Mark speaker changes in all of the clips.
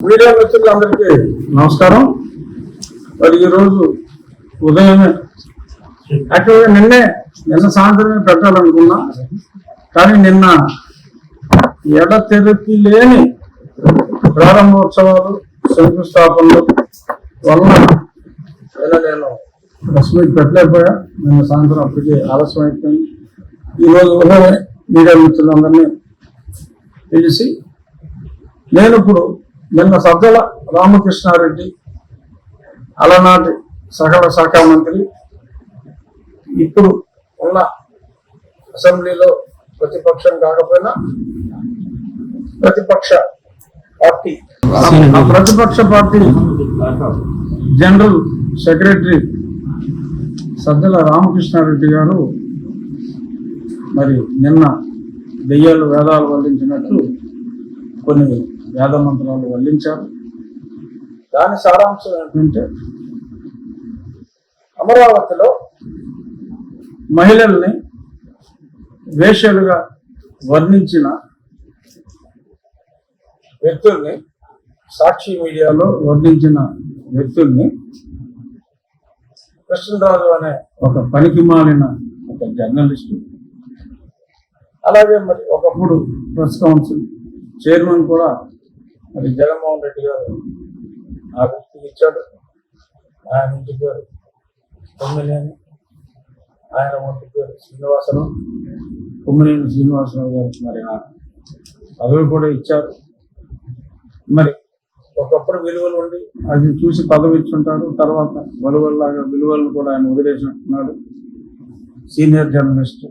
Speaker 1: Media మిత్రులందరికీ నమస్కారం. మరి ఈరోజు ఉదయమే యాక్చువల్గా నిన్నే నిన్న సాయంత్రమే పెట్టాలనుకున్నా కానీ నిన్న ఎడతెరిపి లేని ప్రారంభోత్సవాలు శంకుస్థాపనలు వలన నిన్న నేను ప్రెస్ మీట్ పెట్టలేకపోయా. నిన్న సాయంత్రం అప్పటికి ఆలస్యం అయిపోయింది. ఈరోజు ఉదయమే మీడియా మిత్రులందరినీ పిలిచి నేను ఇప్పుడు నిన్న సజ్జల రామకృష్ణారెడ్డి అలనాటి సకల శాఖ మంత్రి ఇప్పుడు ఉన్న అసెంబ్లీలో ప్రతిపక్షం కాకపోయినా ప్రతిపక్ష పార్టీ ఆ ప్రతిపక్ష party general secretary Sajjala Ramakrishna Reddy garu మరి నిన్న దెయ్యాలు వేదాలు వల్లించినట్లు కొన్ని వేద మంత్రాలు వల్లించారు. దాని సారాంశం ఏంటంటే అమరావతిలో మహిళల్ని వేషలుగా వర్ణించిన వ్యక్తుల్ని సాక్షి మీడియాలో వర్ణించిన వ్యక్తుల్ని కృష్ణరాజు అనే ఒక పనికి మాలిన ఒక జర్నలిస్టు అలాగే మరి ఒకప్పుడు ప్రెస్ కౌన్సిల్ చైర్మన్ కూడా మరి జగన్మోహన్ రెడ్డి గారు ఆ వ్యక్తికి ఇచ్చాడు. ఆయన ఇంటి పేరు కొమ్మినేని ఆయన ఒంటి పేరు శ్రీనివాసరావు కొమ్మినేని శ్రీనివాసరావు గారికి మరి ఆయన పదవి కూడా ఇచ్చారు. మరి ఒకప్పుడు విలువలు ఉండి అది చూసి పదవి ఇచ్చుంటాడు. తర్వాత వలువల్లాగా విలువలను కూడా ఆయన వదిలేసినట్టున్నాడు. Senior journalist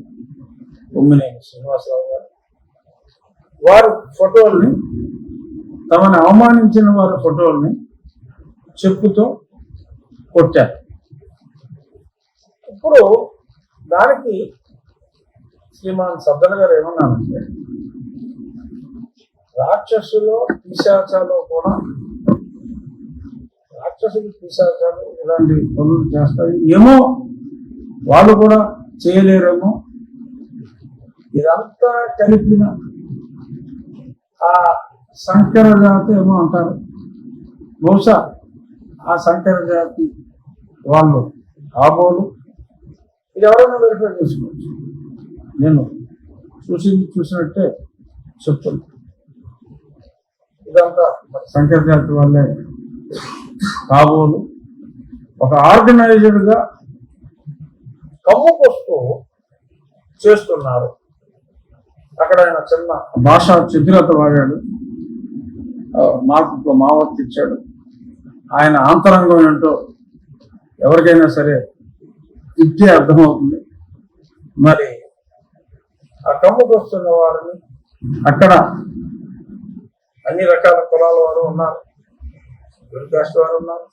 Speaker 1: Kommineni Srinivasa Rao garu. వారు ఫోటోల్ని తమని అవమానించిన వారి ఫోటోల్ని చెప్పుతో కొట్టారు. ఇప్పుడు దానికి శ్రీమాన్ సద్దన గారు ఏమన్నానంటే రాక్షసులో పిశాచాలు కూడా రాక్షసులు పిశాచాలు ఇలాంటి పనులు చేస్తాయి. ఏమో వాళ్ళు కూడా చేయలేరేమో. ఇదంతా కలిపిన ఆ సంకర జాతి ఏమో అంటారు. బహుశా ఆ సంకర జాతి వాళ్ళు కాబోలు. ఇది ఎవరైనా వెరిఫై చేసుకోవచ్చు. నేను చూసింది చూసినట్టే చెప్తున్నా. ఇదంతా సంకర జాతి వాళ్ళే కాబోలు. ఒక ఆర్గనైజర్గా కమ్ముకొస్తూ చేస్తున్నారు. అక్కడ ఆయన చిన్న భాషా చిద్రత వాడాడు. ఆ, మార్పుకు మావత్తు ఇచ్చాడు. ఆయన ఆంతరంగం ఏంటో ఎవరికైనా సరే ఇట్టే అర్థమవుతుంది. మరి ఆ కమ్ముకు వస్తున్న వారిని అక్కడ అన్ని రకాల కులాల వారు ఉన్నారు. గురికాస్ట్ వారు ఉన్నారు.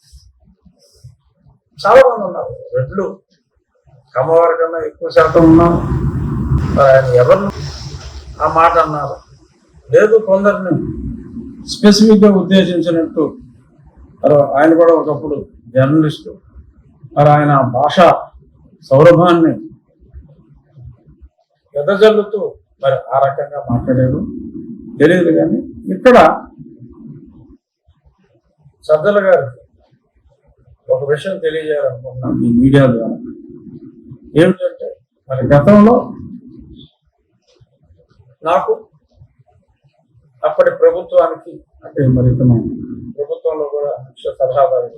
Speaker 1: చాలా మంది ఉన్నారు. రెడ్లు కమ్మవారి కన్నా ఎక్కువ శాతం ఉన్నారు. ఆయన ఎవరు ఆ మాట అన్నారు. లేదు కొందరిని స్పెసిఫిక్గా ఉద్దేశించినట్టు. మరి ఆయన కూడా ఒకప్పుడు జర్నలిస్టు. మరి ఆయన భాష సౌరభాన్ని వెదజల్లుతూ మరి ఆ రకంగా మాట్లాడారు. తెలియదు కానీ ఇక్కడ సజ్జల గారికి ఒక విషయం తెలియజేయాలనుకుంటున్నాను ఈ మీడియా ద్వారా. ఏమిటంటే మరి గతంలో నాకు అప్పటి ప్రభుత్వానికి అంటే మరి ప్రభుత్వంలో కూడా సలహాదారు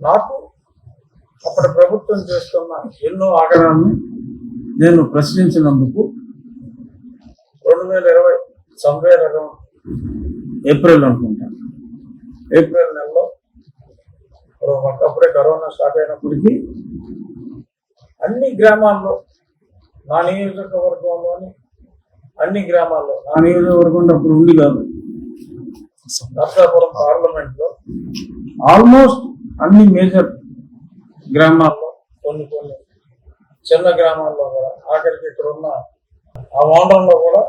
Speaker 1: నాకు అప్పటి ప్రభుత్వం చేస్తున్న ఎన్నో ఆగడాన్ని నేను ప్రశ్నించినందుకు రెండు వేల ఇరవై సంవే రకం ఏప్రిల్ అనుకుంటాను ఏప్రిల్ నెలలో ఒక అప్పుడే కరోనా స్టార్ట్ అయినప్పటికీ అన్ని గ్రామాల్లో నా నియోజకవర్గంలోని అన్ని గ్రామాల్లో. నా నియోజకవర్గం అప్పుడు ఉంది కాదు. నర్సాపురం పార్లమెంట్లో ఆల్మోస్ట్ అన్ని మేజర్ గ్రామాల్లో. కొన్ని కొన్ని చిన్న గ్రామాల్లో కూడా ఆఖరికి ఇక్కడ ఉన్న ఆ వాండంలో కూడా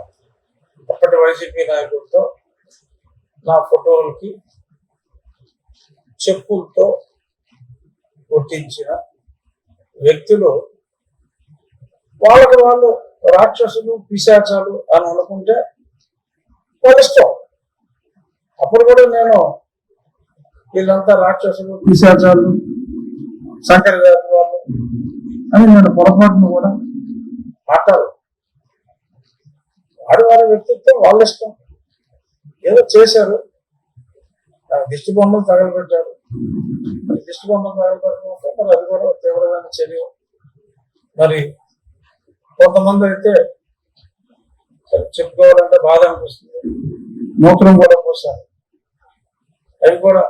Speaker 1: అప్పటి వైసీపీ నాయకులతో నా ఫోటోలకి చెప్పులతో కొట్టించిన వ్యక్తులు వాళ్ళకి వాళ్ళు రాక్షసులు పిశాచాలు అని అనుకుంటే వాళ్ళ ఇష్టం. అప్పుడు కూడా నేను వీళ్ళంతా రాక్షసులు పిశాచాలు శంకర జాతి వాళ్ళు అని నేను పొరపాటును కూడా మాట్లాడు వాడి వారి వ్యక్తిత్వం వాళ్ళ ఇష్టం. ఏదో చేశారు. ఆ దిష్టి బొమ్మలు తగలబెట్టారు. దిష్టి బొమ్మలు తగలబెట్టడం మరి అది కూడా తీవ్రమైన చర్య. మరి కొంతమంది అయితే చెప్పుకోవాలంటే బాధ అనిపిస్తుంది. మూత్రం కూడా పోసారు. అవి కూడా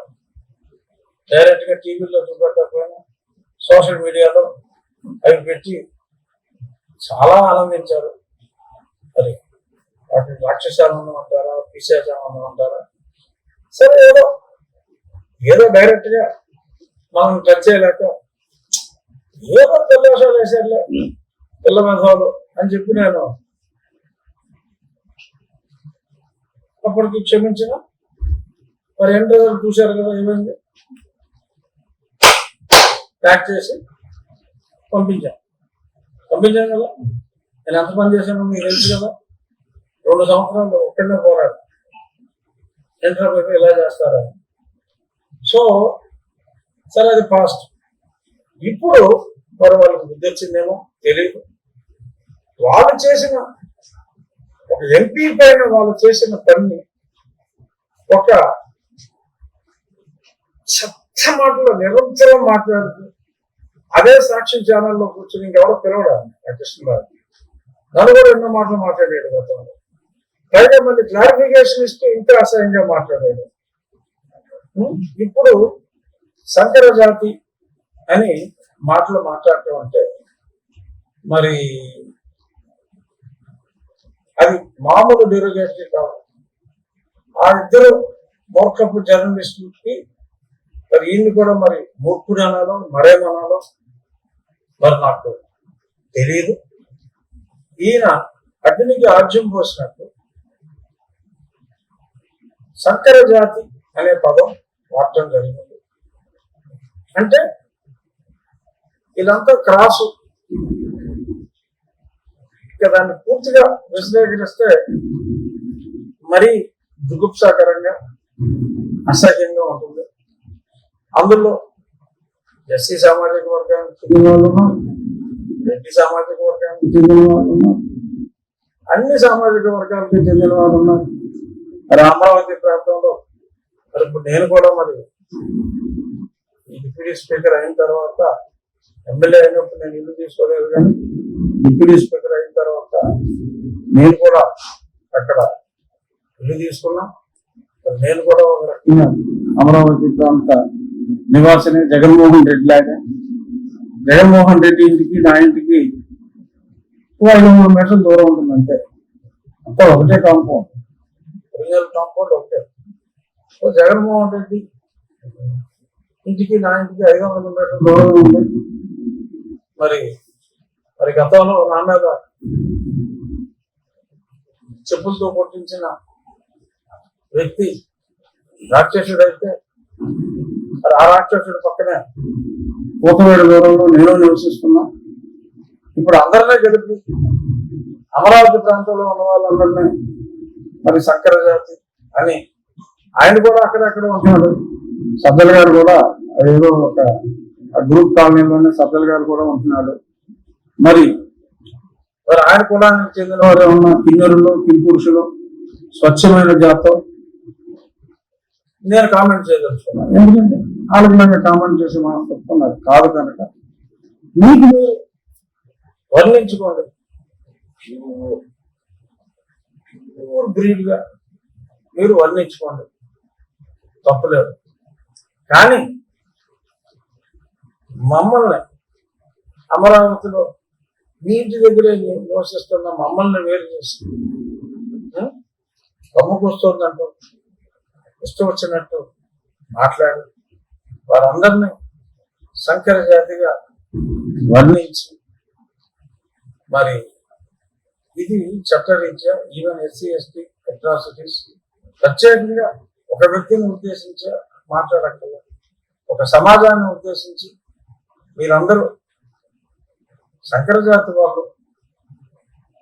Speaker 1: డైరెక్ట్గా టీవీలో చూపెట్టకపోయినా సోషల్ మీడియాలో అవి పెట్టి చాలా ఆనందించారు. మరి వాటిని రాక్షసాలను అంటారా పిశాచాలను అంటారా సరే ఏదో ఏదో డైరెక్ట్గా మనం టచ్ చేయలేక ఏదో తెల్లవేషాలు వేసారులే. పిల్ల అని చెప్పి నేను అప్పటికి క్షమించిన. మరి ఎన్ని రోజులు చూశారు కదా ఏమైంది? ప్యాక్ చేసి పంపించాను పంపించాను కదా? నేను ఎంత పని చేశాను మీకు తెలుసు కదా. రెండు సంవత్సరాలు ఒక్కడనే పోరాడు ఇంటర్వ్యూకి ఇలా చేస్తారని. సో సరే అది పాస్ట్. ఇప్పుడు మరి వాళ్ళకి బుద్ధి వచ్చిందేమో తెలియదు. వాళ్ళు చేసిన ఒక ఎంపీ పైన వాళ్ళు చేసిన పని ఒక చెత్త మాటలు నిరంతరం మాట్లాడుతూ అదే సాక్షి ఛానల్లో కూర్చొని ఇంకెవరో పిలవడానికి కృష్ణబాబు నన్ను కూడా ఎన్నో మాటలు మాట్లాడాడు గతంలో. పైగా మళ్ళీ క్లారిఫికేషన్ ఇస్తూ ఇంకా అసహ్యంగా మాట్లాడాడు. ఇప్పుడు సంకర జాతి అని మాటలు మాట్లాడటం అంటే మరి అది మామూలు డెరోగేటరీ కాదు. ఆ ఇద్దరు మూర్ఖపు జర్నలిస్టులకి మరి ఈయన్ని కూడా మరి మూర్ఖుడు అనాలో మరేమనాలో మరి నాకు తెలియదు ఈయన అగ్నికి ఆజ్యం పోసినట్టు సంకర జాతి అనే పదం వాడటం జరిగింది. అంటే ఇదంతా క్రాసు. ఇక దాన్ని పూర్తిగా విశ్లేషిస్తే మరీ జుగుప్సాకరంగా అసహ్యంగా ఉంటుంది. అందులో ఎస్సీ సామాజిక వర్గానికి చెందిన వాళ్ళు రెడ్డి సామాజిక వర్గానికి చెందిన వాళ్ళు అన్ని సామాజిక వర్గాలకి చెందిన వాళ్ళు ఉన్నారు మరి అమరావతి ప్రాంతంలో మరి ఇప్పుడు నేను కూడా మరి డిప్యూటీ స్పీకర్ అయిన తర్వాత ఎమ్మెల్యే అయినప్పుడు నేను ఇల్లు తీసుకోలేదు కానీ డిప్యూటీ స్పీకర్ అయిన తర్వాత నేను కూడా అక్కడ ఇల్లు తీసుకున్నా. నేను కూడా ఒక రకంగా అమరావతి ప్రాంత నివాసిని జగన్మోహన్ రెడ్డి లాగా. జగన్మోహన్ రెడ్డి ఇంటికి నా ఇంటికి ఐదు మూడు మీటర్ల దూరం ఉంటుంది అంతే. అంతా ఒకటే కాంపౌండ్. ఒరిజినల్ కాంపౌండ్ ఒకటే. సో జగన్మోహన్ రెడ్డి ఇంటికి నా ఇంటికి ఐదు వందల మీటర్ల దూరం ఉంది. మరి మరి గతంలో నా మీద చెప్పులతో కొట్టించిన వ్యక్తి రాక్షసుడు అయితే మరి ఆ రాక్షసుడి పక్కనే పూతవేడు దూరంలో నేను నివసిస్తున్నా. ఇప్పుడు అందరినీ గెలిపి అమరావతి ప్రాంతంలో ఉన్న వాళ్ళందరినీ మరి శంకర జాతి అని ఆయన కూడా అక్కడక్కడ ఉంటున్నాడు. సద్దల్ గారు కూడా ఏదో ఒక గ్రూప్ కాలనీలోనే సద్దల్ గారు కూడా ఉంటున్నాడు. మరి మరి ఆయన కులానికి చెందిన వారు ఉన్న కిన్నెరులు కింపురుషులు స్వచ్ఛమైన జాతం? నేను కామెంట్ చేయదలుచుకున్నాను. ఎందుకంటే వాళ్ళకి నేను కామెంట్ చేసి మనస్తత్వం నాకు కాదు కనుక. మీకు మీరు వర్ణించుకోండి. ప్యూర్ బ్రీడ్గా మీరు వర్ణించుకోండి. తప్పులేదు. కానీ మమ్మల్ని అమరావతిలో మీ ఇంటి దగ్గరే నివసిస్తున్న మమ్మల్ని వేరు చేసి ఉం? కమ్ముకొస్తుందంటూ ఇష్టం వచ్చినట్టు మాట్లాడి వారందరినీ సంకర జాతిగా వర్ణించి మరి ఇది చట్టరీత్యా ఈవెన్ ఎస్సీ ఎస్టీ అట్రాసిటీస్ ప్రత్యేకంగా ఒక వ్యక్తిని ఉద్దేశించి మాట్లాడక్కర్లేదు ఒక సమాజాన్ని ఉద్దేశించి మీరందరూ శంకరజాతి జాతి వాళ్ళు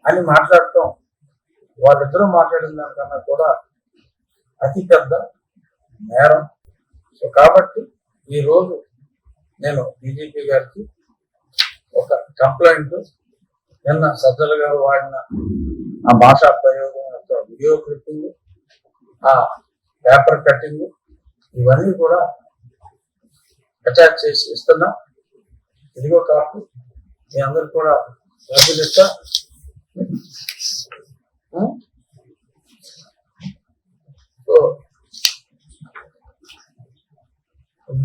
Speaker 1: అని మాట్లాడటం వాళ్ళిద్దరూ మాట్లాడిన దానికన్నా కూడా అతి పెద్ద నేరం. సో కాబట్టి ఈ రోజు నేను డీజీపీ గారికి ఒక కంప్లైంట్ నిన్న సజ్జల గారు వాడిన ఆ భాషా ప్రయోగం యొక్క వీడియో క్లిప్పింగ్ ఆ పేపర్ కట్టింగ్ ఇవన్నీ కూడా అటాచ్ చేసి ఇస్తున్నా. ఇదిగో కాపు మీ అందరికి కూడా డబ్బులు ఇస్తా.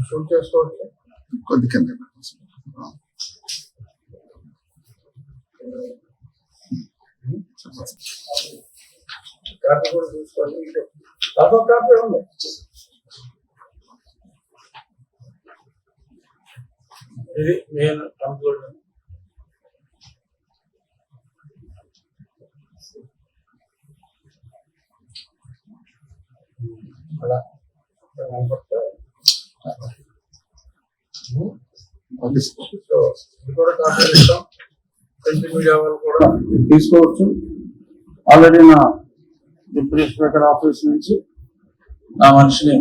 Speaker 1: షూట్ చేసుకోవచ్చు?
Speaker 2: కొద్ది కింద
Speaker 1: కాపీ కూడా చూసుకోండి. ఇటు. కాపీ ఉంది. ఇది నేను కంక్లూజన్ అలా కనపడితే,
Speaker 2: ఓకే
Speaker 1: సో ఇది కూడా కాపీ ఇస్తాం ప్రింట్ మీడియా వాళ్ళు కూడా తీసుకోవచ్చు. ఆల్రెడీ నా డిప్యూటీ స్పీకర్ ఆఫీస్ నుంచి నా మనిషిని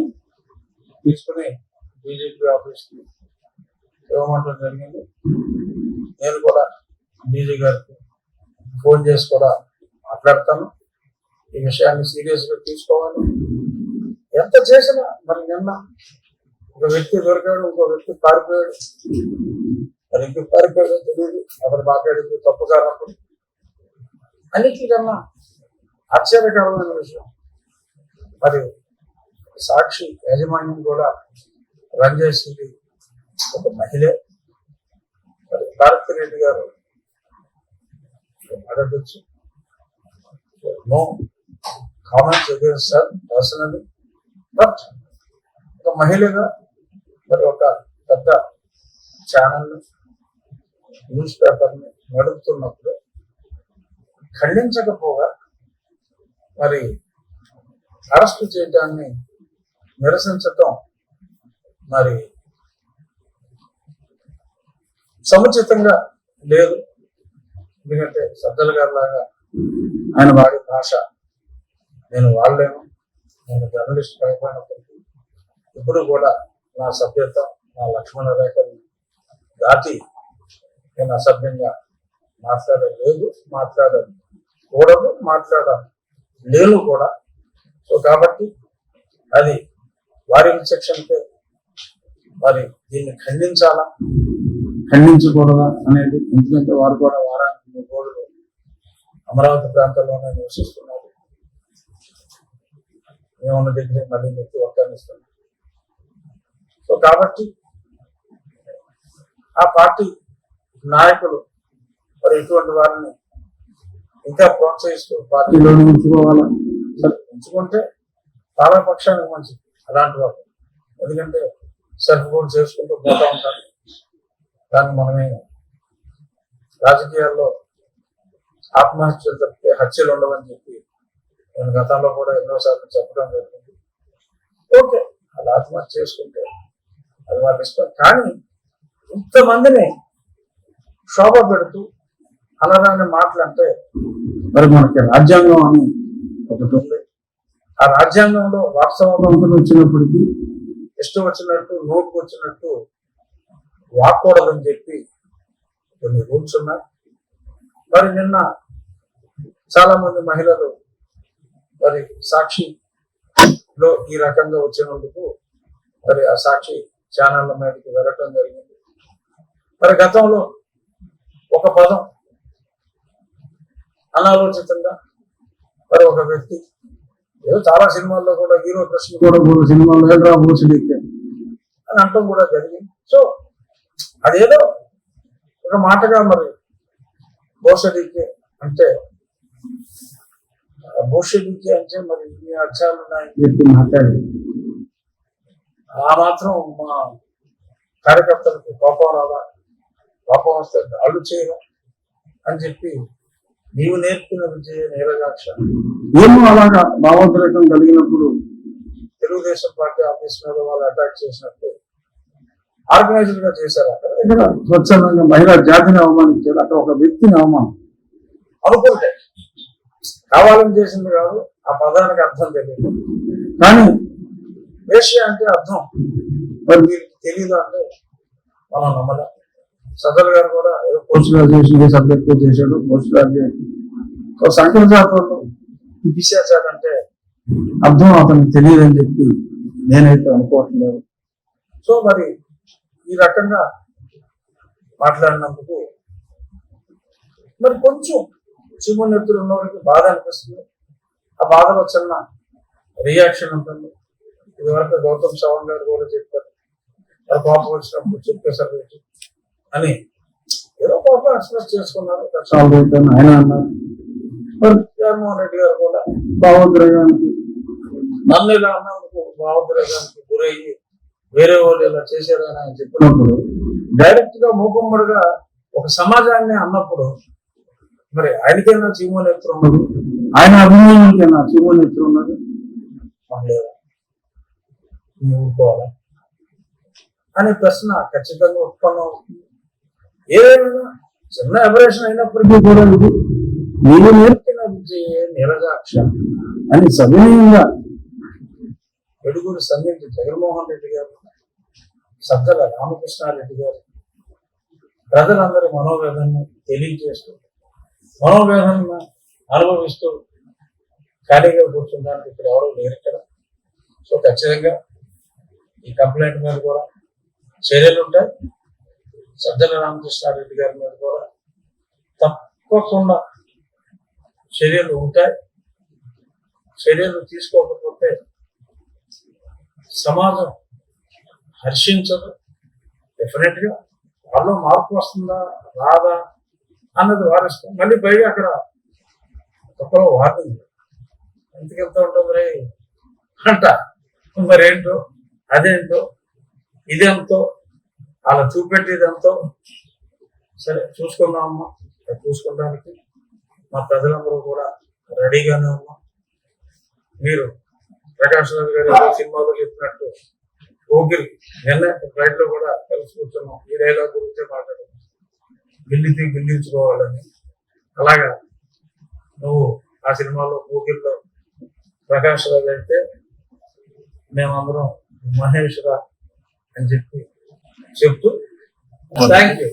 Speaker 1: తీసుకుని బీజేపీ ఆఫీస్కి ఇవ్వమంటం జరిగింది. నేను కూడా డీజీ గారికి ఫోన్ చేసి కూడా మాట్లాడతాను. ఈ విషయాన్ని సీరియస్గా తీసుకోవాలి. ఎంత చేసినా మరి నిన్న ఒక వ్యక్తి దొరికాడు ఇంకో వ్యక్తి పారిపోయాడు. మరి ఇంక పారిపోయాడో తెలియదు ఎవరు మాట్లాడింది తప్పు కానప్పుడు. అన్నిటికన్నా ఆశ్చర్యకరమైన విషయం. మరి సాక్షి యాజమాన్యం కూడా రన్ చేసింది ఒక మహిళ. మరి భారత్ రెడ్డి గారు అడగచ్చు no comments against sir personally but ఒక మహిళగా మరి ఒక పెద్ద ఛానల్ న్యూస్ పేపర్ని నడుపుతున్నప్పుడు ఖండించకపోగా మరి అరెస్ట్ చేయడాన్ని నిరసించటం మరి సముచితంగా లేదు. ఎందుకంటే సజ్జల గారి లాగా ఆయన వాడి భాష నేను వాడలేను. నేను జర్నలిస్ట్ కాకపోయినప్పటికీ ఇప్పుడు కూడా నా సభ్యత నా లక్ష్మణ రేఖను దాటి నేను అసభ్యంగా మాట్లాడలేదు మాట్లాడాలి కూడదు మాట్లాడాలి లేను కూడా. సో కాబట్టి అది వారి విచక్షణకే మరి దీన్ని ఖండించాలా? ఖండించకూడదా అనేది ఎందుకంటే వారు కూడా వారానికి మూడు రోజులు అమరావతి ప్రాంతంలోనే నివసిస్తున్నారు. మేమున్న దగ్గర మళ్ళీ మీకు వర్గానిస్తున్నాం సో కాబట్టి ఆ పార్టీ నాయకులు మరి ఇటువంటి వారిని ఇంకా ప్రోత్సహిస్తూ పార్టీలోనే ఉంచుకోవాలా? ఉంచుకుంటే చాలా పక్షానికి మంచిది అలాంటి వారు. ఎందుకంటే సెల్ఫ్ గోల్ చేసుకుంటూ పోతా ఉంటారు. దాన్ని మనమే రాజకీయాల్లో ఆత్మహత్యలు తప్పితే హత్యలు ఉండవని చెప్పి నేను గతంలో కూడా ఎన్నోసార్లు చెప్పడం జరిగింది. ఓకే అది ఆత్మహత్య చేసుకుంటే అది వాళ్ళ ఇష్టం. కానీ ఇంతమందిని శోభ పెడుతూ అలరాని మాటలంటే మరి మనకి రాజ్యాంగం అని ఒకటి ఉంది. ఆ రాజ్యాంగంలో వాస్తవంతం వచ్చినప్పటికీ ఇష్టం వచ్చినట్టు నోటుకు వచ్చినట్టు వాక్కూడదని చెప్పి కొన్ని రూల్స్ ఉన్నాయి. మరి నిన్న చాలా మంది మహిళలు మరి సాక్షి లో ఈ రకంగా వచ్చినందుకు మరి ఆ సాక్షి ఛానళ్ళ మీదకి వెళ్ళటం జరిగింది. మరి గతంలో ఒక పదం అనాలోచితంగా మరి ఒక వ్యక్తి ఏదో చాలా సినిమాల్లో కూడా హీరో కృష్ణ కూడా మూడు సినిమాల్లో ఏడ్రా బోసుడికి అని అంటాం కూడా జరిగింది. సో అదేదో ఒక మాటగా మరి బోసడికి అంటే బోషడికి అంటే మరి ఇన్ని అర్థాలు ఉన్నాయని చెప్పి మాట్లాడి ఆ మాత్రం మా కార్యకర్తలకు కోపం రాదా? కోపం వస్తే దాళ్ళు చేయడం అని చెప్పి నీవు నేర్పిన విజయ నీరజాక్ష ఏమో అలాగా భావోద్రేకం కలిగినప్పుడు తెలుగుదేశం పార్టీ ఆఫీస్ మీద వాళ్ళు అటాక్ చేసినట్టు ఆర్గనైజ్డ్గా చేశారు అక్కడ. ఇక్కడ స్వచ్ఛందంగా మహిళా జాతిని అవమానించారు. అక్కడ ఒక వ్యక్తిని అవమానం అనుకుంటే కావాలని చేసింది కాదు ఆ పదానికి అర్థం తెలియదు. కానీ వేష అంటే అర్థం. మరి మీకు తెలియదు అంటే మనం నమ్మలే. సదర్ గారు కూడా ఏదో పోస్ట్ గ్రాడ్యుయేషన్ సబ్జెక్ట్ చేశాడు పోస్ట్ గ్రాడ్యుయేషన్ సంఖ్య జాతరలో తీసేశాడంటే అర్థం అతనికి తెలియదని చెప్పి నేనైతే అనుకోవట్లేదు. సో మరి ఈ రకంగా మాట్లాడినందుకు మరి కొంచెం చిన్న ఎత్తులు ఉన్నవారికి బాధ అనిపిస్తుంది. ఆ బాధలో చిన్న రియాక్షన్ ఉంటుంది. ఇదివరకు గౌతమ్ సవాంగ్ గారు కూడా చెప్పారు కోపం వచ్చినప్పుడు చెప్పేశారు అని. ఏదో కోపం ఎక్స్ప్రెస్ చేసుకున్నారు. ఆయన అన్నారు. జగన్మోహన్ రెడ్డి గారు కూడా భావోద్రేగానికి నన్ను ఇలా అన్నందుకు భావోద్రేగానికి గురయ్యి వేరే వాళ్ళు ఇలా చేశారని ఆయన చెప్పినప్పుడు డైరెక్ట్గా మూకుమ్మడిగా ఒక సమాజాన్ని అన్నప్పుడు మరి ఆయనకైనా చీమో నేత్రం ఉన్నది ఆయన అభిమానులకైనా? చీమో నేత్రం ఉన్నది ఊరుకోవాలా? అనే ప్రశ్న ఖచ్చితంగా ఉత్పన్నం అవుతుంది. ఏదైనా చిన్న అబరేషన్ అయినప్పటికీ కూడా ఇది నీవు నేర్పిన నిరజాక్ష అని సవినయంగా వెడుగురు సంధించి జగన్మోహన్ రెడ్డి గారు సజ్జల రామకృష్ణారెడ్డి గారు ప్రజలందరి మనోవేదనను తెలియజేస్తూ మనోవేదన అనుభవిస్తూ ఖాళీగా కూర్చుంటానికి ఇక్కడ ఎవరో లేరు ఇక్కడ. సో ఖచ్చితంగా ఈ కంప్లైంట్ మీద కూడా చర్యలు ఉంటాయి. సజ్జల రామకృష్ణారెడ్డి గారి మీద కూడా తప్పకుండా చర్యలు ఉంటాయి. చర్యలు తీసుకోకపోతే సమాజం హర్షించదు. డెఫినెట్గా వాళ్ళు మార్పు వస్తుందా? రాదా? అన్నది వారిస్తాం. మళ్ళీ పైగా అక్కడ ఒకరో వార్నింగ్ ఎందుకు ఎంత ఉంటుంది రే అంట. మరేంటో? అదేంటో? ఇదెంతో? అలా చూపెట్టి ఎంతో సరే చూసుకుందామమ్మా. అది చూసుకోవడానికి మా ప్రజలందరూ కూడా రెడీగానే ఉన్నాం. మీరు ప్రకాష్ రావు గారు సినిమాలో చెప్పినట్టు ఓగిరి నిన్న ఫ్లైట్లో కూడా కలిసి కూర్చున్నాం. ఈ డైలాగ్ గురించే మాట్లాడుతున్నాం. గిల్లితే గిల్లించుకోవాలని. అలాగా నువ్వు ఆ సినిమాలో ఊగిరిలో ప్రకాష్ రాజు అయితే మేమందరం మహేష్ రా అని చెప్పి చెప్తూ థ్యాంక్ యూ